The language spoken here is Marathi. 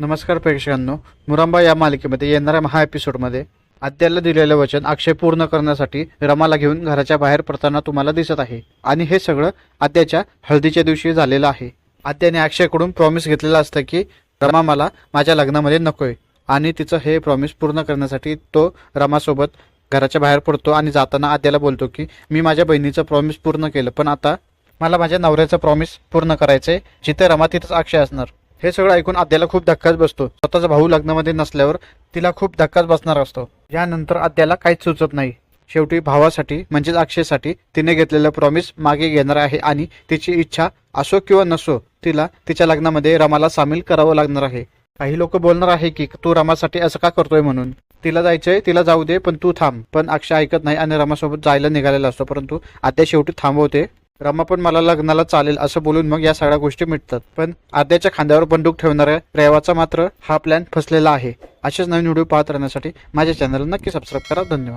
नमस्कार प्रेक्षकांनो मुरांबा या मालिकेमध्ये येणाऱ्या महा एपिसोडमध्ये आद्याला दिलेलं वचन अक्षय पूर्ण करण्यासाठी रमाला घेऊन घराच्या बाहेर पडताना तुम्हाला दिसत आहे. आणि हे सगळं आद्याच्या हळदीच्या दिवशी झालेलं आहे. आद्याने अक्षयकडून प्रॉमिस घेतलेलं असतं की रमा मला माझ्या लग्नामध्ये नकोय. आणि तिचं हे प्रॉमिस पूर्ण करण्यासाठी तो रमासोबत घराच्या बाहेर पडतो आणि जाताना आद्याला बोलतो की मी माझ्या बहिणीचं प्रॉमिस पूर्ण केलं पण आता मला माझ्या नवऱ्याचं प्रॉमिस पूर्ण करायचंय जिथे रमा तिथंच अक्षय असणार. हे सगळं ऐकून आद्याला खूप धक्काच बसतो. स्वतःचा भाऊ लग्नामध्ये नसल्यावर तिला खूप धक्काच बसणार असतो. यानंतर आद्याला काहीच सुचत नाही. शेवटी भावासाठी म्हणजेच अक्षयसाठी तिने घेतलेलं प्रॉमिस मागे घेणार आहे आणि तिची इच्छा असो किंवा नसो तिला तिच्या लग्नामध्ये रमाला सामील करावं लागणार आहे. काही लोक बोलणार आहे की तू रमासाठी असं का करतोय म्हणून? तिला जायचंय तिला जाऊ दे पण तू थांब. पण अक्षय ऐकत नाही आणि रमासोबत जायला निघालेला असतो. परंतु आद्या शेवटी थांबवते. रमा पण मला लग्नाला चालेल असं बोलून मग या सगळ्या गोष्टी मिटतात. पण आद्याच्या खांद्यावर बंदूक ठेवणाऱ्या रेवाचा मात्र हा प्लॅन फसलेला आहे. असेच नवीन व्हिडिओ पाहत राहण्यासाठी माझ्या चॅनलला नक्की सबस्क्राईब करा. धन्यवाद.